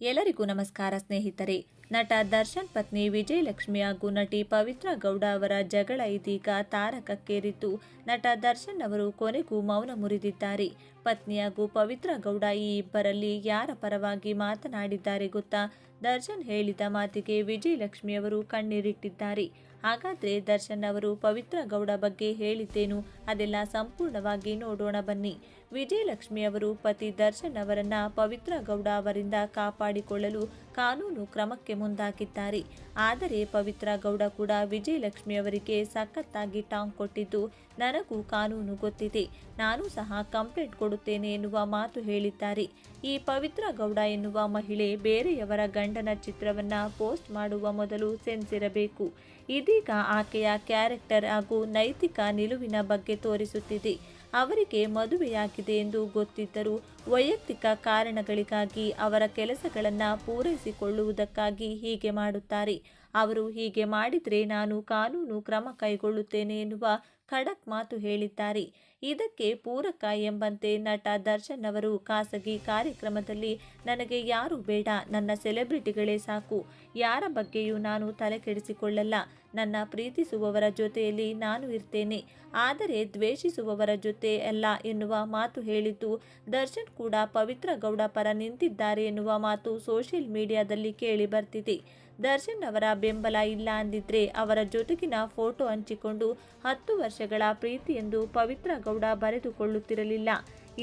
ಎಲ್ಲರಿಗೂ ನಮಸ್ಕಾರ ಸ್ನೇಹಿತರೆ. ನಟ ದರ್ಶನ್ ಪತ್ನಿ ವಿಜಯಲಕ್ಷ್ಮಿ ಹಾಗೂ ನಟಿ ಪವಿತ್ರ ಗೌಡ ಅವರ ಜಗಳ ಇದೀಗ ತಾರಕಕ್ಕೇರಿದ್ದು, ನಟ ದರ್ಶನ್ ಅವರು ಕೊನೆಗೂ ಮೌನ ಮುರಿದಿದ್ದಾರೆ. ಪತ್ನಿ ಹಾಗೂ ಪವಿತ್ರ ಗೌಡ ಈ ಇಬ್ಬರಲ್ಲಿ ಯಾರ ಪರವಾಗಿ ಮಾತನಾಡಿದ್ದಾರೆ ಗೊತ್ತಾ? ದರ್ಶನ್ ಹೇಳಿದ ಮಾತಿಗೆ ವಿಜಯಲಕ್ಷ್ಮಿ ಅವರು ಕಣ್ಣೀರಿಟ್ಟಿದ್ದಾರೆ. ಹಾಗಾದ್ರೆ ದರ್ಶನ್ ಅವರು ಪವಿತ್ರ ಗೌಡ ಬಗ್ಗೆ ಹೇಳಿದ್ದೇನು? ಅದೆಲ್ಲ ಸಂಪೂರ್ಣವಾಗಿ ನೋಡೋಣ ಬನ್ನಿ. ವಿಜಯಲಕ್ಷ್ಮಿ ಅವರು ಪತಿ ದರ್ಶನ್ ಅವರನ್ನ ಪವಿತ್ರ ಗೌಡ ಅವರಿಂದ ಕಾಪಾಡಿಕೊಳ್ಳಲು ಕಾನೂನು ಕ್ರಮಕ್ಕೆ ಮುಂದಾಗಿದ್ದಾರೆ. ಆದರೆ ಪವಿತ್ರ ಗೌಡ ಕೂಡ ವಿಜಯಲಕ್ಷ್ಮಿ ಅವರಿಗೆ ಸಖತ್ತಾಗಿ ಟಾಂಗ್ ಕೊಟ್ಟಿದ್ದು ನನಗೂ ಕಾನೂನು ಗೊತ್ತಿದೆ. ನಾನು ಸಹ ಕಂಪ್ಲೇಂಟ್ ಕೊಡುತ್ತೇನೆ ಎನ್ನುವ ಮಾತು ಹೇಳಿದ್ದಾರೆ. ಈ ಪವಿತ್ರ ಗೌಡ ಎನ್ನುವ ಮಹಿಳೆ ಬೇರೆಯವರ ಗಂಡನ ಚಿತ್ರವನ್ನ ಪೋಸ್ಟ್ ಮಾಡುವ ಮೊದಲು ಸೆನ್ಸಿರಬೇಕು ಇದೀಗ ಆಕೆಯ ಕ್ಯಾರೆಕ್ಟರ್ ಹಾಗೂ ನೈತಿಕ ನಿಲುವಿನ ಬಗ್ಗೆ ತೋರಿಸುತ್ತಿದೆ. ಅವರಿಗೆ ಮದುವೆಯಾಗಿದೆ ಎಂದು ಗೊತ್ತಿದ್ದರೂ ವೈಯಕ್ತಿಕ ಕಾರಣಗಳಿಗಾಗಿ ಅವರ ಕೆಲಸಗಳನ್ನು ಪೂರೈಸಿಕೊಳ್ಳುವುದಕ್ಕಾಗಿ ಹೀಗೆ ಮಾಡುತ್ತಾರೆ. ಅವರು ಹೀಗೆ ಮಾಡಿದರೆ ನಾನು ಕಾನೂನು ಕ್ರಮ ಕೈಗೊಳ್ಳುತ್ತೇನೆ ಎನ್ನುವ ಖಡಕ್ ಮಾತು ಹೇಳಿದ್ದಾರೆ. ಇದಕ್ಕೆ ಪೂರಕ ಎಂಬಂತೆ ನಟ ದರ್ಶನ್ ಅವರು ಖಾಸಗಿ ಕಾರ್ಯಕ್ರಮದಲ್ಲಿ, ನನಗೆ ಯಾರು ಬೇಡ, ನನ್ನ ಸೆಲೆಬ್ರಿಟಿಗಳೇ ಸಾಕು, ಯಾರ ಬಗ್ಗೆಯೂ ನಾನು ತಲೆ ಕೆಡಿಸಿಕೊಳ್ಳಲ್ಲ ನನ್ನ ಪ್ರೀತಿಸುವವರ ಜೊತೆಯಲ್ಲಿ ನಾನು ಇರ್ತೇನೆ, ಆದರೆ ದ್ವೇಷಿಸುವವರ ಜೊತೆ ಅಲ್ಲ ಎನ್ನುವ ಮಾತು ಹೇಳಿದ್ದು ದರ್ಶನ್ ಕೂಡ ಪವಿತ್ರ ಗೌಡ ಪರ ನಿಂತಿದ್ದಾರೆ ಎನ್ನುವ ಮಾತು ಸೋಷಿಯಲ್ ಮೀಡಿಯಾದಲ್ಲಿ ಕೇಳಿ ಬರ್ತಿದೆ. ದರ್ಶನ್ ಅವರ ಬೆಂಬಲ ಇಲ್ಲ ಅಂದಿದ್ರೆ ಅವರ ಜೊತೆಗಿನ ಫೋಟೋ ಹಂಚಿಕೊಂಡು ಹತ್ತು ವರ್ಷಗಳ ಪ್ರೀತಿ ಎಂದು ಪವಿತ್ರ ಗೌಡ ಬರೆದುಕೊಳ್ಳುತ್ತಿರಲಿಲ್ಲ.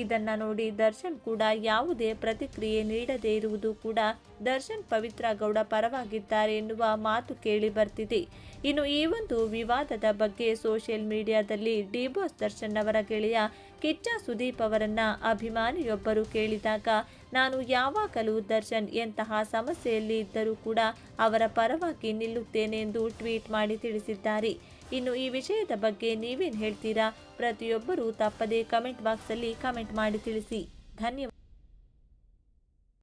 ಇದನ್ನ ನೋಡಿ ದರ್ಶನ್ ಕೂಡ ಯಾವುದೇ ಪ್ರತಿಕ್ರಿಯೆ ನೀಡದೇ ಇರುವುದು ಕೂಡ ದರ್ಶನ್ ಪವಿತ್ರ ಗೌಡ ಪರವಾಗಿದ್ದಾರೆ ಎನ್ನುವ ಮಾತು ಕೇಳಿ ಬರ್ತಿದೆ. ಇನ್ನು ಈ ಒಂದು ವಿವಾದದ ಬಗ್ಗೆ ಸೋಷಿಯಲ್ ಮೀಡಿಯಾದಲ್ಲಿ ಡಿಬಾಸ್ ದರ್ಶನ್ ಅವರ ಗೆಳೆಯ ಕಿಚ್ಚ ಸುದೀಪ್ ಅವರನ್ನ ಅಭಿಮಾನಿಯೊಬ್ಬರು ಕೇಳಿದಾಗ ನಾನು ಯಾವಾಗಲೂ ದರ್ಶನ್ ಎಂತಹ ಸಮಸ್ಯೆಯಲ್ಲಿ ಇದ್ದರೂ ಕೂಡ ಅವರ ಪರವಾಗಿ ನಿಲ್ಲುತ್ತೇನೆ ಎಂದು ಟ್ವೀಟ್ ಮಾಡಿ ತಿಳಿಸಿದ್ದಾರೆ. ಇನ್ನು ಈ ವಿಷಯದ ಬಗ್ಗೆ ನೀವೇನು ಹೇಳ್ತೀರಾ? ಪ್ರತಿಯೊಬ್ಬರೂ ತಪ್ಪದೇ ಕಮೆಂಟ್ ಬಾಕ್ಸಲ್ಲಿ ಕಮೆಂಟ್ ಮಾಡಿ ತಿಳಿಸಿ. ಧನ್ಯವಾದ.